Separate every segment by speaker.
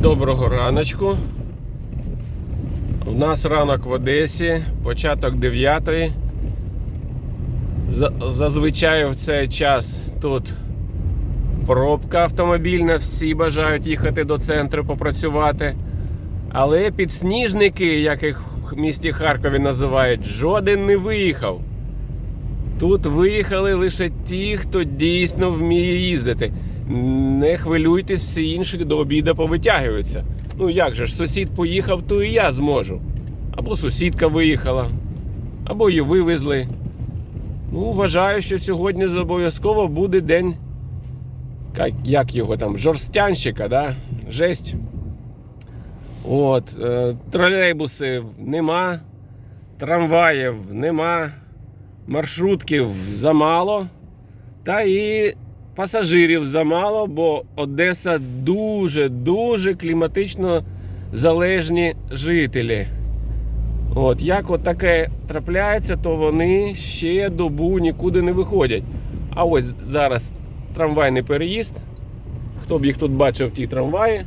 Speaker 1: Доброго раночку. У нас ранок в Одесі, початок 9. Зазвичай в цей час тут пробка автомобільна, всі бажають їхати до центру попрацювати. Але підсніжники, як їх в місті Харкові називають, жоден не виїхав. Тут виїхали лише ті, хто дійсно вміє їздити. Не хвилюйтесь, всі інші до обіду повитягуються. Ну як же ж, сусід поїхав, то і я зможу. Або сусідка виїхала, або її вивезли. Ну, вважаю, що сьогодні обов'язково буде день. Як, як його там, жорстянщика, да? Жесть. От, е, тролейбусів нема, трамваїв нема, маршрутків замало, та і пасажирів замало, бо Одеса дуже-дуже кліматично залежні жителі. От, як от таке трапляється, то вони ще добу нікуди не виходять. А ось зараз трамвайний переїзд. Хто б їх тут бачив, ті трамваї?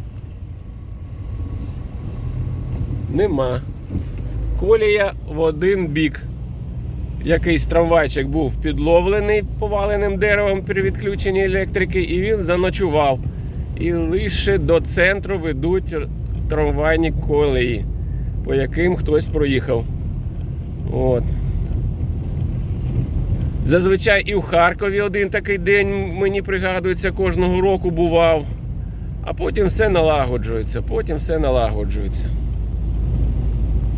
Speaker 1: Нема. Колія в один бік. Якийсь трамвайчик був підловлений поваленим деревом при відключенні електрики, і він заночував. І лише до центру ведуть трамвайні колії, по яким хтось проїхав. От. Зазвичай і в Харкові один такий день мені пригадується, кожного року бував. А потім все налагоджується, потім все налагоджується.